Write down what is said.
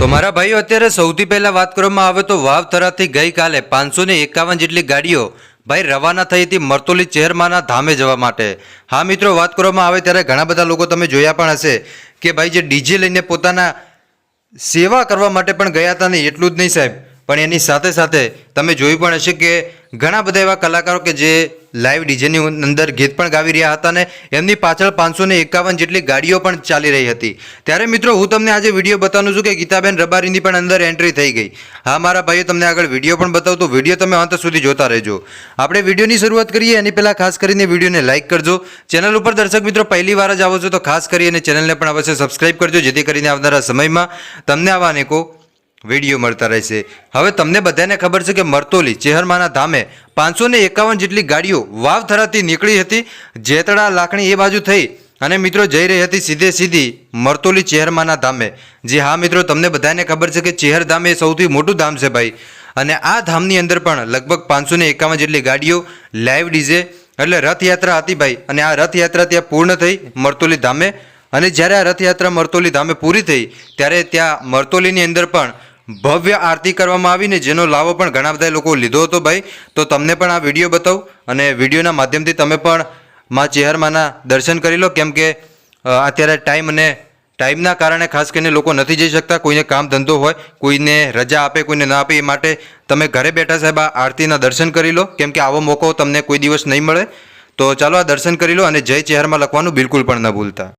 તો મારા ભાઈઓ, અત્યારે સૌથી પહેલા વાત કરવામાં આવે તો વાવ થરાથી ગઈકાલે પાંચસો ને એકાવન જેટલી ગાડીઓ ભાઈ રવાના થઈ હતી મરતોલી ચેરમાના ધામે જવા માટે. હા મિત્રો, વાત કરવામાં આવે ત્યારે ઘણા બધા લોકો તમે જોયા પણ હશે કે ભાઈ જે ડીજે લઈને પોતાના સેવા કરવા માટે પણ ગયા હતા ને, એટલું જ નહીં સાહેબ. પણ એની સાથે સાથે તમે જોયું પણ હશે કે ઘણા બધા એવા કલાકારો કે જે લાઈવ ડીજેની અંદર ગીત પણ ગાવી રહ્યા હતા અને એમની પાછળ પાંચસો એકાવન જેટલી ગાડીઓ પણ ચાલી રહી હતી. ત્યારે મિત્રો, હું તમને આજે વીડિયો બતાવું છું કે ગીતાબેન રબારીની પણ અંદર એન્ટ્રી થઈ ગઈ. હા, મારા ભાઈઓ, તમને આગળ વીડિયો પણ બતાવું તો વીડિયો તમે અંત સુધી જોતા રહેજો. આપણે વિડીયોની શરૂઆત કરીએ. એની પહેલાં ખાસ કરીને વિડીયોને લાઇક કરજો. ચેનલ ઉપર દર્શક મિત્રો પહેલી વાર જ આવો છો તો ખાસ કરીને ચેનલને પણ અવશ્ય સબસ્ક્રાઇબ કરજો, જેથી કરીને આવનારા સમયમાં તમને આવા અનેકો વીડિયો મળતા રહેશે. હવે તમને બધાને ખબર છે કે મરતોલી ચેહરમાના ધામે પાંચસો ને એકાવન જેટલી ગાડીઓ વાવ થરાથી નીકળી હતી. જેતડા લાખણી એ બાજુ થઈ અને મિત્રો જઈ રહી હતી સીધે સીધી મરતોલી ચેહરમાના ધામે. જે હા મિત્રો, તમને બધાને ખબર છે કે ચેહર એ સૌથી મોટું ધામ છે ભાઈ. અને આ ધામની અંદર પણ લગભગ પાંચસો ને એકાવન જેટલી ગાડીઓ લાઈવ ડીજે એટલે રથયાત્રા હતી ભાઈ. અને આ રથયાત્રા ત્યાં પૂર્ણ થઈ મરતોલી ધામે. અને જ્યારે આ રથયાત્રા મરતોલી ધામે પૂરી થઈ, ત્યારે ત્યાં મરતોલીની અંદર પણ ભવ્ય આરતી કરવામાં આવીને જેનો લાભો પણ ઘણા બધા લોકો લીધો હતો ભાઈ, તો તમને પણ આ વીડિયો બતાવું અને વિડીયોના માધ્યમથી તમે પણ માં ચેહરમાના દર્શન કરી લો, કેમ કે અત્યારે ટાઈમ અને ટાઈમના કારણે ખાસ કરીને લોકો નથી જઈ શકતા, કોઈને કામ ધંધો હોય, કોઈને રજા આપે, કોઈને ના આપે, એ માટે તમે ઘરે બેઠા સાહેબ આ આરતીના દર્શન કરી લો, કેમ કે આવો મોકો તમને કોઈ દિવસ નહીં મળે. તો ચાલો આ દર્શન કરી લો અને જય ચહેરમાં લખવાનું બિલકુલ પણ ન ભૂલતા.